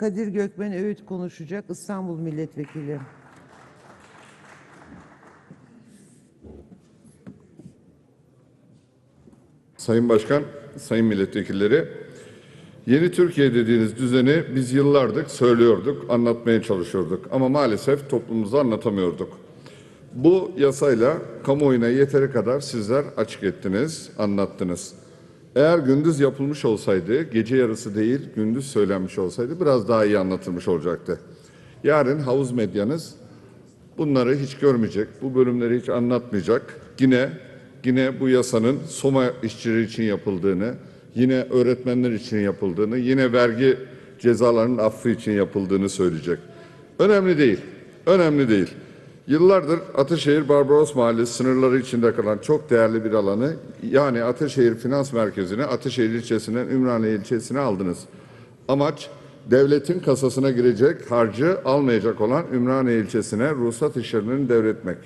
Kadir Gökmen Öğüt konuşacak İstanbul Milletvekili. Sayın Başkan, Sayın Milletvekilleri, yeni Türkiye dediğiniz düzeni biz yıllardır söylüyorduk, anlatmaya çalışıyorduk ama maalesef toplumumuza anlatamıyorduk. Bu yasayla kamuoyuna yeteri kadar sizler açık ettiniz, anlattınız. Eğer gündüz yapılmış olsaydı, gece yarısı değil, gündüz söylenmiş olsaydı biraz daha iyi anlatılmış olacaktı. Yarın havuz medyanız Bunları hiç görmeyecek, bu bölümleri hiç anlatmayacak. Yine yine bu yasanın Soma işçileri için yapıldığını, yine öğretmenler için yapıldığını, yine vergi cezalarının affı için yapıldığını söyleyecek. Önemli değil. Önemli değil. Yıllardır Ataşehir Barbaros Mahallesi sınırları içinde kalan çok değerli bir alanı yani Ataşehir Finans Merkezi'ni Ataşehir ilçesinden Ümraniye ilçesine aldınız. Amaç devletin kasasına girecek harcı almayacak olan Ümraniye ilçesine ruhsat işlerini devretmek.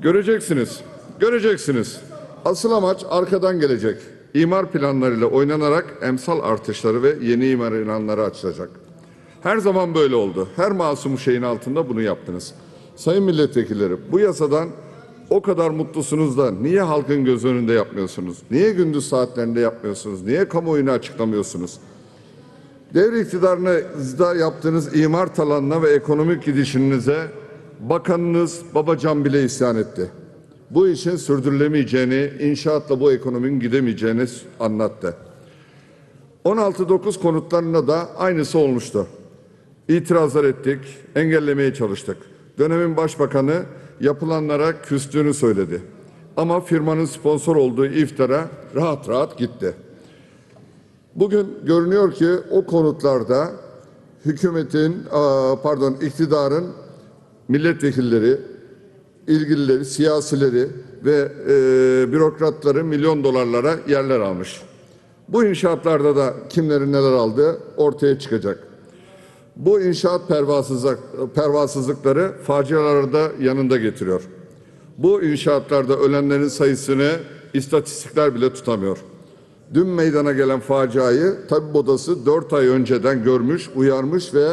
Göreceksiniz, göreceksiniz. Asıl amaç arkadan gelecek. İmar planlarıyla oynanarak emsal artışları ve yeni imar ilanları açılacak. Her zaman böyle oldu. Her masum şeyin altında bunu yaptınız. Sayın milletvekilleri bu yasadan o kadar mutlusunuz da niye halkın göz önünde yapmıyorsunuz? Niye gündüz saatlerinde yapmıyorsunuz? Niye kamuoyuna açıklamıyorsunuz? Devre iktidarınızda yaptığınız imar talanına ve ekonomik gidişinize bakanınız Babacan bile isyan etti. Bu işin sürdürülemeyeceğini, inşaatla bu ekonominin gidemeyeceğini anlattı. 16-9 konutlarında da aynısı olmuştu. İtirazlar ettik, engellemeye çalıştık. Dönemin başbakanı yapılanlara küstüğünü söyledi. Ama firmanın sponsor olduğu iftara rahat rahat gitti. Bugün görünüyor ki o konutlarda hükümetin, pardon iktidarın milletvekilleri, ilgilileri, siyasileri ve e, bürokratları milyon dolarlara yerler almış. Bu inşaatlarda da kimlerin neler aldığı ortaya çıkacak. Bu inşaat pervasızlık, pervasızlıkları faciaları da yanında getiriyor. Bu inşaatlarda ölenlerin sayısını istatistikler bile tutamıyor. Dün meydana gelen faciayı tabip odası 4 ay önceden görmüş, uyarmış ve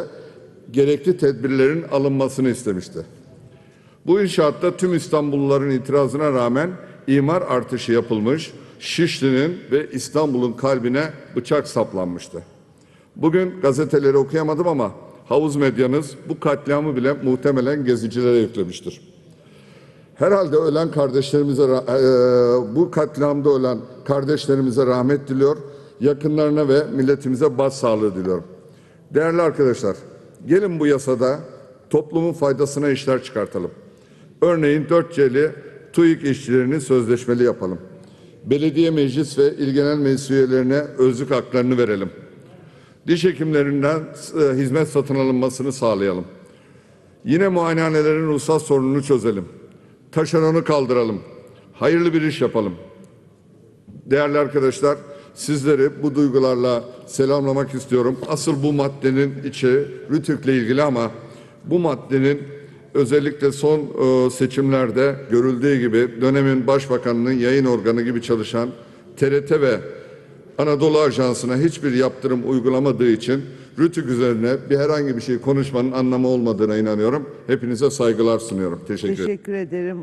gerekli tedbirlerin alınmasını istemişti. Bu inşaatta tüm İstanbulluların itirazına rağmen imar artışı yapılmış, Şişli'nin ve İstanbul'un kalbine bıçak saplanmıştı. Bugün gazeteleri okuyamadım ama havuz medyanız bu katliamı bile muhtemelen gezicilere yüklemiştir. Herhalde ölen kardeşlerimize, eee, bu katliamda ölen kardeşlerimize rahmet diliyor. Yakınlarına ve milletimize başsağlığı diliyorum. Değerli arkadaşlar, gelin bu yasada toplumun faydasına işler çıkartalım. Örneğin 4C'li TÜİK işçilerini sözleşmeli yapalım. Belediye meclis ve il genel meclis üyelerine özlük haklarını verelim. Diş hekimlerinden e, hizmet satın alınmasını sağlayalım. Yine muayenehanelerin ruhsat sorununu çözelim. Taşeronu kaldıralım. Hayırlı bir iş yapalım. Değerli arkadaşlar, sizleri bu duygularla selamlamak istiyorum. Asıl bu maddenin içi Rütük'le ilgili ama bu maddenin özellikle son e, seçimlerde görüldüğü gibi dönemin başbakanının yayın organı gibi çalışan TRT ve Anadolu Ajansı'na hiçbir yaptırım uygulamadığı için Rütük üzerine bir herhangi bir şey konuşmanın anlamı olmadığına inanıyorum. Hepinize saygılar sunuyorum. Teşekkür. Teşekkür ederim.